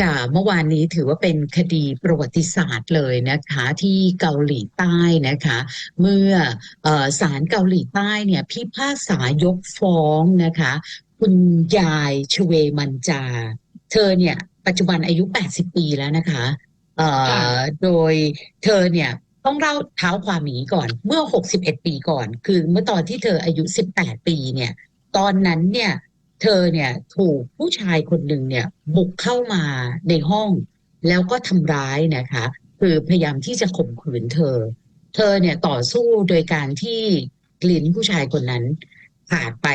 ค่ะเมื่อวานนี้ถือว่าเป็นคดีประวัติศาสตร์เลยนะคะที่เกาหลีใต้นะคะ เมื่อเอ่อศาลเกาหลีใต้เนี่ยพิพากษายกฟ้องนะคะ คุณยายชเวมันจา เธอเนี่ยปัจจุบันอายุ 80 ปีแล้วนะคะเอ่ค่ะอโดยเธอเนี่ยต้องเล่าเท้าความอย่างนี้ก่อน เมื่อ 61 ปีก่อน คือเมื่อตอนที่เธออายุ 18 ปีเนี่ย ตอนนั้นเนี่ย เธอเนี่ยถูกผู้ชายคนหนึ่งเนี่ยบุกเข้ามาในห้อง แล้วก็ทำร้ายนะคะ คือพยายามที่จะข่มขืนเธอ เธอเนี่ยต่อสู้โดยการที่กลิ้นผู้ชายคนนั้นขาดไป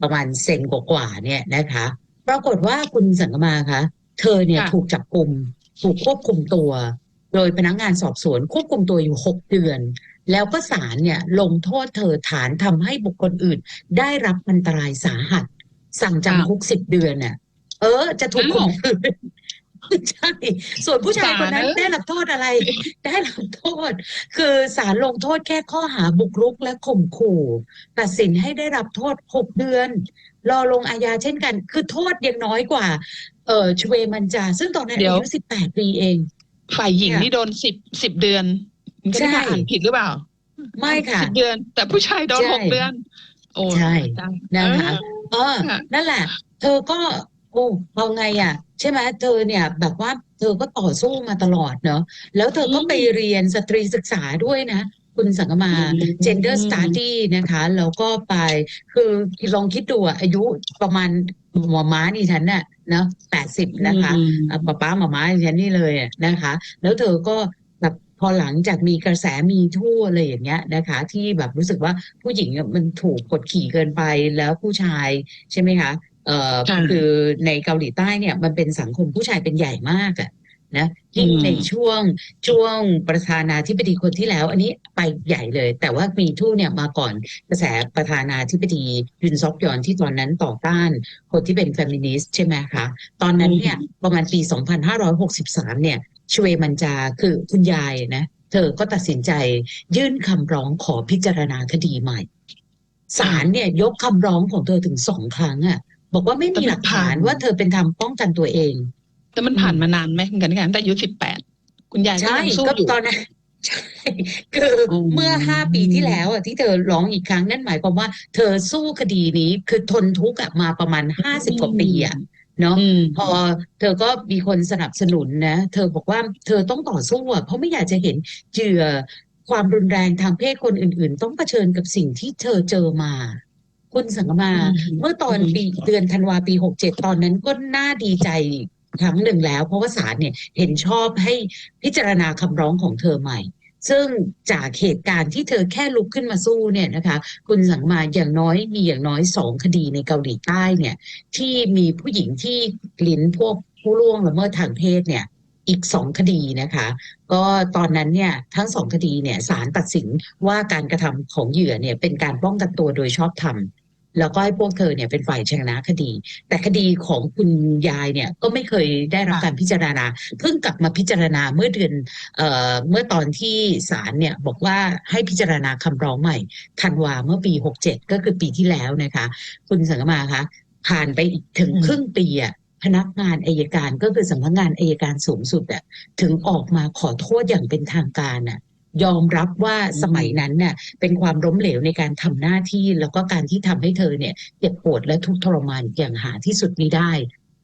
ประมาณเซนกว่าๆเนี่ยนะคะ ปรากฏว่าคุณสังกมาคะเธอเนี่ยค่ะถูกจับกลุ่มถูกควบคุมตัว โดยพนักงานสอบสวนควบคุมตัวอยู่หกเดือน แล้วก็ศาลเนี่ยลงโทษเธอฐานทำให้บุคคลอื่น ได้รับอันตรายสาหัส สั่งจำคุกสิบเดือนน่ะ เออ จะถูกข่มขืนใช่ส่วนผู้ชายคนนั้นศาลเอ้ยได้รับโทษอะไร ได้รับโทษ คือศาลลงโทษแค่ข้อหาบุกรุกและข่มขู่ ตัดสินให้ได้รับโทษหกเดือน รอลงอาญาเช่นกัน คือโทษยังน้อยกว่า เออชเวมันจา ซึ่งตอนนั้นเดี๋ยวอายุสิบแปดปีเอง ฝ่ายหญิงค่ะนี่โดนสิบสิบเดือนมันก็ใช่ได้อ่านผิดหรือเปล่า ไม่ค่ะสิบเดือน แต่ผู้ชายโดนใช่หกเดือน โอ้ใช่ได้นะคะ เออเออค่ะนั่นแหละ เธอก็ โอ้เอาไงอะ ใช่ไหมเธอเนี่ย แบบว่าเธอก็ต่อสู้มาตลอดเนาะแล้วเธอก็อืมไปเรียนสตรีศึกษาด้วยนะ คุณสังกมาอืม gender study นะคะแล้วก็ไปคือลองคิดดูอะอายุประมาณหมอม้านี่ฉันน่ะเนาะแปดสิบนะคะอืมอะป๊าป๊าหมาม้าอย่างนี้เลยอะนะคะ แล้วเธอก็แบบ พอหลังจากมีกระแสมีทั่วอะไรอย่างเงี้ยนะคะ ที่แบบรู้สึกว่าผู้หญิงอะมันถูกกดขี่เกินไปแล้วผู้ชายใช่ไหมคะเอ่อค่ะคือในเกาหลีใต้เนี่ยมันเป็นสังคมผู้ชายเป็นใหญ่มากอะ นะยิ่งอืมในช่วงช่วงประธานาธิบดีคนที่แล้ว อันนี้ไปใหญ่เลย แต่ว่ามีทู่เนี่ยมาก่อนกระแสประธานาธิบดียุนซอกยอนที่ตอนนั้นต่อต้าน คนที่เป็นเฟมินิสต์ใช่ไหมคะตอนนั้นเนี่ยประมาณปี 2563 เนี่ยชเวมันจาคือคุณยายนะเธอก็ตัดสินใจยื่นคำร้องขอพิจารณาคดีใหม่ศาลเนี่ยยกคำร้องของเธอถึงสองครั้งอะบอกว่าไม่มีหลักฐานว่าเธอเป็นทำป้องกันตัวเอง แต่มันผ่านมานานไหมคุณกันกันแต่อายุสิบแปดคุณยายก็ใช่ยังสู้ก็อยู่ตอนนั้นใช่คืออมเมื่อห้าปีที่แล้วอะที่เธอร้องอีกครั้งนั่นหมายความว่า เธอสู้คดีนี้คือทนทุกข์อะมาประมาณห้าสิบกว่าปีอะเนาะอืมพอเธอก็มีคนสนับสนุนนะ เธอบอกว่าเธอต้องต่อสู้อะเพราะไม่อยากจะเห็นเหยื่อความรุนแรงทางเพศคนอื่น ๆ ต้องเผชิญกับสิ่งที่เธอเจอมา คุณสังกมาอืมเมื่อตอนปีเดือนธันวาปีหกเจ็ดตอนนั้นก็น่าดีใจ ครั้งหนึ่งแล้ว เพราะว่าศาลเนี่ยเห็นชอบให้พิจารณาคำร้องของเธอใหม่ ซึ่งจากเหตุการณ์ที่เธอแค่ลุกขึ้นมาสู้เนี่ยนะคะคุณสังมาอย่างน้อยมีอย่างน้อยสองคดีในเกาหลีใต้เนี่ยที่มีผู้หญิงที่ลิ้นพวกผู้ล่วงละเมิดทางเพศเนี่ยอีกสองคดีนะคะ ก็ตอนนั้นเนี่ยทั้งสองคดีเนี่ยศาลตัดสินว่าการกระทำของเหยื่อเนี่ยเป็นการป้องกันตัวโดยชอบธรรม แล้วก็ให้พวกเธอเนี่ยเป็นฝ่ายชนะคดี แต่คดีของคุณยายเนี่ยก็ไม่เคยได้รับการพิจารณา เพิ่งกลับมาพิจารณาเมื่อเดือนเอ่อเมื่อตอนที่ศาลเนี่ยบอกว่าให้พิจารณาคำร้องใหม่ธันวาเมื่อปี 67 ก็คือปีที่แล้วนะคะ คุณสังกมาคะผ่านไปอีกถึงครึ่งปีอะพนักงานอายการก็คือสำนักงานอายการสูงสุดอะถึงออกมาขอโทษอย่างเป็นทางการอะ ยอมรับว่าสมัยนั้นเนี่ยเป็นความล้มเหลวในการทำหน้าที่แล้วก็การที่ทำให้เธอเนี่ยเจ็บปวดและทุกข์ทรมานอย่างหาที่สุดมิได้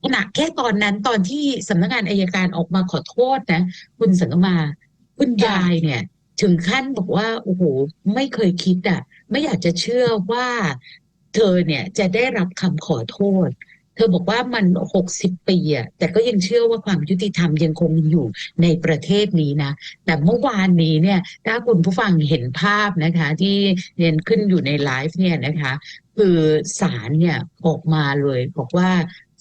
ขณะแค่ตอนนั้นตอนที่สำนักงานอายการออกมาขอโทษนะ คุณสังกมาคุณยายเนี่ย ถึงขั้นบอกว่าโอ้โหไม่เคยคิดอะ ไม่อยากจะเชื่อว่าเธอเนี่ยจะได้รับคำขอโทษเธอบอกว่ามันหกสิบปีอะแต่ก็ยังเชื่อว่าความยุติธรรมยังคงอยู่ในประเทศนี้นะ แต่เมื่อวานนี้เนี่ยถ้าคุณผู้ฟังเห็นภาพนะคะ ที่เรียนขึ้นอยู่ในไลฟ์เนี่ยนะคะ คือศาลเนี่ยออกมาเลยบอกว่า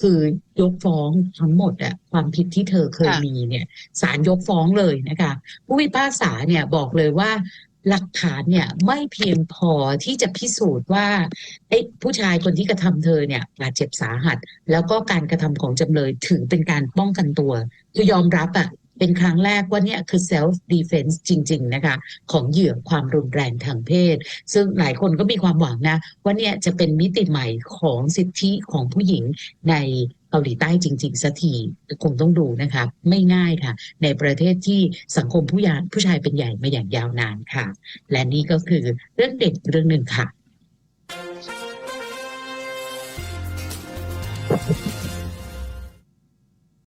คือยกฟ้องทั้งหมดอะความผิดที่เธอเคยมีเนี่ยศาลยกฟ้องเลยนะคะ ผู้พิพากษาเนี่ยบอกเลยว่า หลักฐานเนี่ยไม่เพียงพอที่จะพิสูจน์ว่าไอ้ผู้ชายคนที่กระทำเธอเนี่ยบาดเจ็บสาหัส แล้วก็การกระทำของจำเลยถือเป็นการป้องกันตัวคือยอมรับอะเป็นครั้งแรกว่าเนี่ยคือ self defense จริง ๆ นะคะ ของเหยื่อความรุนแรงทางเพศ ซึ่งหลายคนก็มีความหวังนะ ว่าเนี่ยจะเป็นมิติใหม่ของสิทธิของผู้หญิงใน เกาหลีใต้จริง ๆสักทีคงต้องดูนะคะไม่ง่ายค่ะ ในประเทศที่สังคมผู้ยาผู้ชายเป็นใหญ่มาอย่างยาวนานค่ะ และนี่ก็คือเรื่องเด็กเรื่องหนึ่งค่ะ